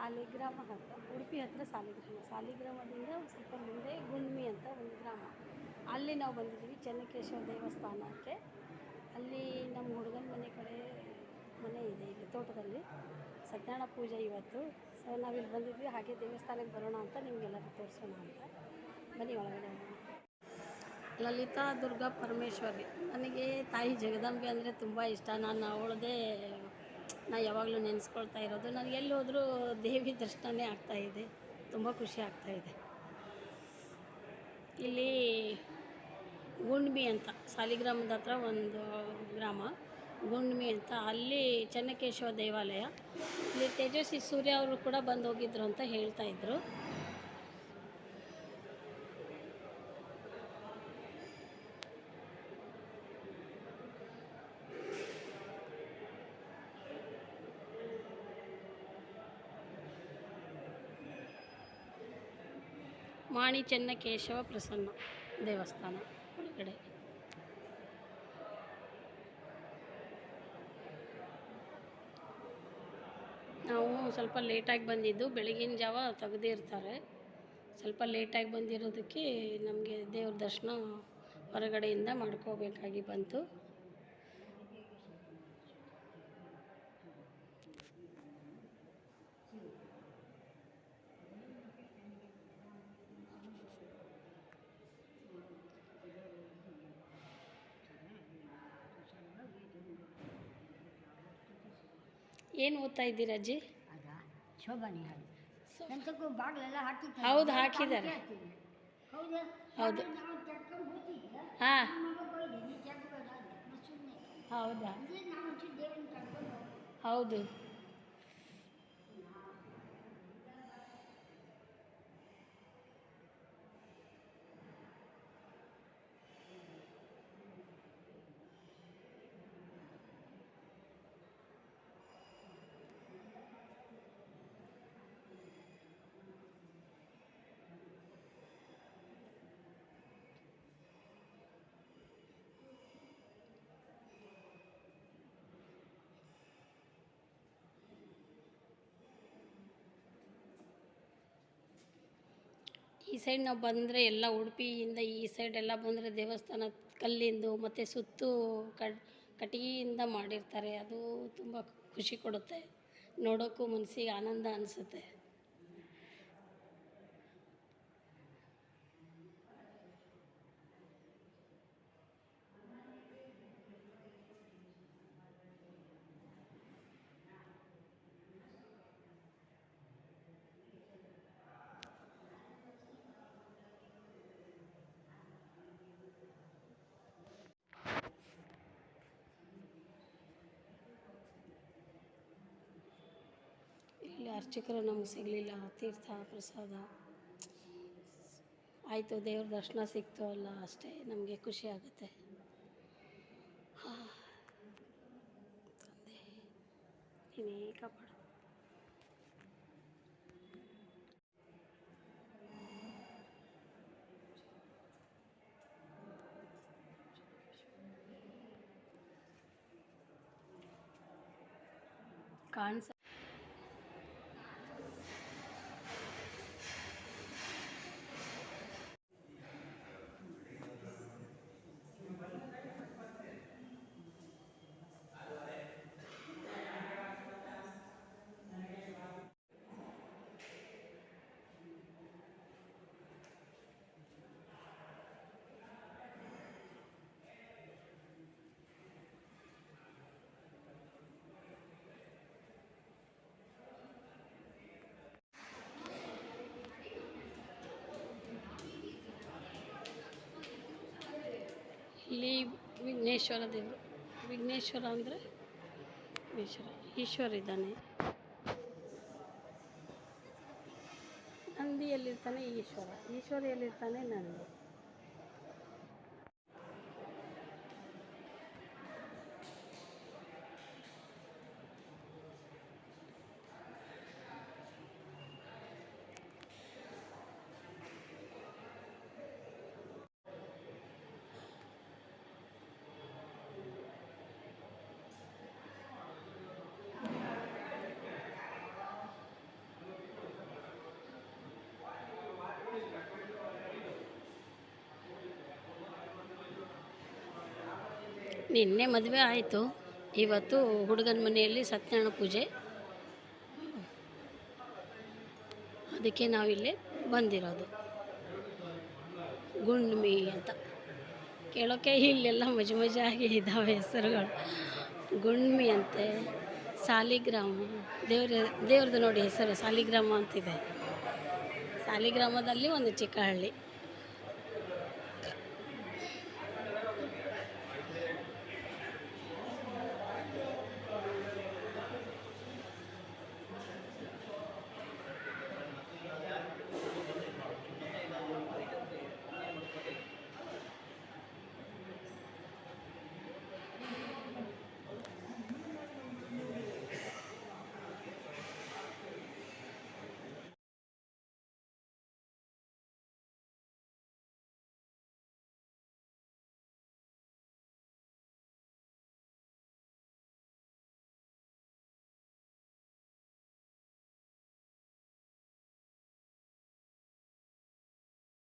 ಸಾಲಿಗ್ರಾಮ ಹತ್ರ ಉಡುಪಿ ಹತ್ತಿರ ಸಾಲಿಗ್ರಾಮ. ಸಾಲಿಗ್ರಾಮದಿಂದ ಸ್ವಲ್ಪ ಮುಂದೆ ಗುಂಡ್ಮಿ ಅಂತ ಒಂದು ಗ್ರಾಮ. ಅಲ್ಲಿ ನಾವು ಬಂದಿದ್ದೀವಿ ಚೆನ್ನಕೇಶವ ದೇವಸ್ಥಾನಕ್ಕೆ. ಅಲ್ಲಿ ನಮ್ಮ ಹುಡುಗನ ಮನೆ ಕಡೆ ಮನೆ ಇದೆ ಇಲ್ಲಿ ತೋಟದಲ್ಲಿ. ಸತ್ಯನಾರಾಯಣ ಪೂಜೆ ಇವತ್ತು. ಸೊ ನಾವಿಲ್ಲಿ ಬಂದಿದ್ವಿ. ಹಾಗೆ ದೇವಸ್ಥಾನಕ್ಕೆ ಬರೋಣ ಅಂತ ನಿಮಗೆಲ್ಲರಿಗೂ ತೋರಿಸೋಣ ಅಂತ. ಬನ್ನಿ ಒಳಗಡೆ ಲಲಿತಾ ದುರ್ಗಾ ಪರಮೇಶ್ವರಿ. ನನಗೆ ತಾಯಿ ಜಗದಂಬೆ ಅಂದರೆ ತುಂಬ ಇಷ್ಟ. ನಾನು ಅವಳದೇ ನಾ ಯಾವಾಗಲೂ ನೆನೆಸ್ಕೊಳ್ತಾ ಇರೋದು. ನನಗೆ ಎಲ್ಲಿ ಹೋದರೂ ದೇವಿ ದರ್ಶನನೇ ಆಗ್ತಾಯಿದೆ ತುಂಬ ಖುಷಿ ಆಗ್ತಾಯಿದೆ ಇಲ್ಲಿ ಗುಂಡ್ಮಿ ಅಂತ, ಸಾಲಿಗ್ರಾಮದ ಹತ್ರ ಒಂದು ಗ್ರಾಮ, ಗುಂಡ್ಮಿ ಅಂತ. ಅಲ್ಲಿ ಚೆನ್ನಕೇಶವ ದೇವಾಲಯ. ಇಲ್ಲಿ ತೇಜಸ್ವಿ ಸೂರ್ಯ ಅವರು ಕೂಡ ಬಂದು ಹೋಗಿದ್ರು ಅಂತ ಹೇಳ್ತಾ ಮಾಣಿ ಚೆನ್ನಕೇಶವ ಪ್ರಸನ್ನ ದೇವಸ್ಥಾನ ಒಳಗಡೆ ನಾವು ಸ್ವಲ್ಪ ಲೇಟಾಗಿ ಬಂದಿದ್ದು, ಬೆಳಗಿನ ಜಾವ ತೆಗೆದಿರ್ತಾರೆ ಸ್ವಲ್ಪ ಲೇಟಾಗಿ ಬಂದಿರೋದಕ್ಕೆ ನಮಗೆ ದೇವ್ರ ದರ್ಶನ ಹೊರಗಡೆಯಿಂದ ಮಾಡ್ಕೋಬೇಕಾಗಿ ಬಂತು. ಏನು ಓದ್ತಾ ಇದ್ದೀರಾ ಅಜ್ಜಿ? ಅದಾ ಶೋಭಾನಿ ಹಾಡು. ಎಂತಕ್ಕೂ ಬಾಗಿಲೆಲ್ಲ ಹಾಕಿದ್ದಾರೆ ಹೌದು, ಹಾಕಿದ್ದಾರೆ. ಹೌದಾ ಹಾಂ. ಹೌದಾ? ಹೌದು. ಸೈಡ್ ನಾವು ಬಂದರೆ ಎಲ್ಲ ಉಡುಪಿಯಿಂದ ಈ ಸೈಡ್ ಎಲ್ಲ ಬಂದರೆ ದೇವಸ್ಥಾನ ಕಲ್ಲಿಂದು ಮತ್ತು ಸುತ್ತು ಕಟ್ಟಿಗೆಯಿಂದ ಮಾಡಿರ್ತಾರೆ. ಅದು ತುಂಬ ಖುಷಿ ಕೊಡುತ್ತೆ. ನೋಡೋಕ್ಕೂ ಮನಸ್ಸಿಗೆ ಆನಂದ ಅನಿಸುತ್ತೆ ಇಲ್ಲಿ ಅರ್ಚಕರು ನಮಗೆ ಸಿಗಲಿಲ್ಲ, ತೀರ್ಥ, ಪ್ರಸಾದ. ಆಯಿತು, ದೇವ್ರ ದರ್ಶನ ಸಿಕ್ತು ಅಲ್ಲ, ಅಷ್ಟೇ ನಮಗೆ ಖುಷಿ ಆಗುತ್ತೆ. ತಂದೆ, ನೀನೇ ಕಾಪಾಡು. ಕಾಣಿಸ ಇಲ್ಲಿ ವಿಘ್ನೇಶ್ವರ ದೇವರು ವಿಘ್ನೇಶ್ವರ ಅಂದರೆ ಈಶ್ವರ ಈಶ್ವರ ಇದ್ದಾನೆ. ನಂದಿಯಲ್ಲಿರ್ತಾನೆ ಈಶ್ವರ ಈಶ್ವರ ಎಲ್ಲಿರ್ತಾನೆ ನಂದಿ. ನಿನ್ನೆ ಮದುವೆ ಆಯಿತು. ಇವತ್ತು ಹುಡುಗನ ಮನೆಯಲ್ಲಿ ಸತ್ಯನಾರಾಯಣ ಪೂಜೆ. ಅದಕ್ಕೆ ನಾವಿಲ್ಲೇ ಬಂದಿರೋದು. ಗುಂಡ್ಮಿ ಅಂತ. ಕೇಳೋಕ್ಕೆ ಇಲ್ಲೆಲ್ಲ ಮಜು ಮಜಾಗಿ ಇದ್ದಾವೆ ಹೆಸರುಗಳು. ಗುಂಡ್ಮಿ ಅಂತೆ, ಸಾಲಿಗ್ರಾಮ. ದೇವ್ರ, ದೇವ್ರದ್ದು ನೋಡಿ ಹೆಸರು, ಸಾಲಿಗ್ರಾಮ ಅಂತಿದೆ. ಸಾಲಿಗ್ರಾಮದಲ್ಲಿ ಒಂದು ಚಿಕ್ಕ ಹಳ್ಳಿ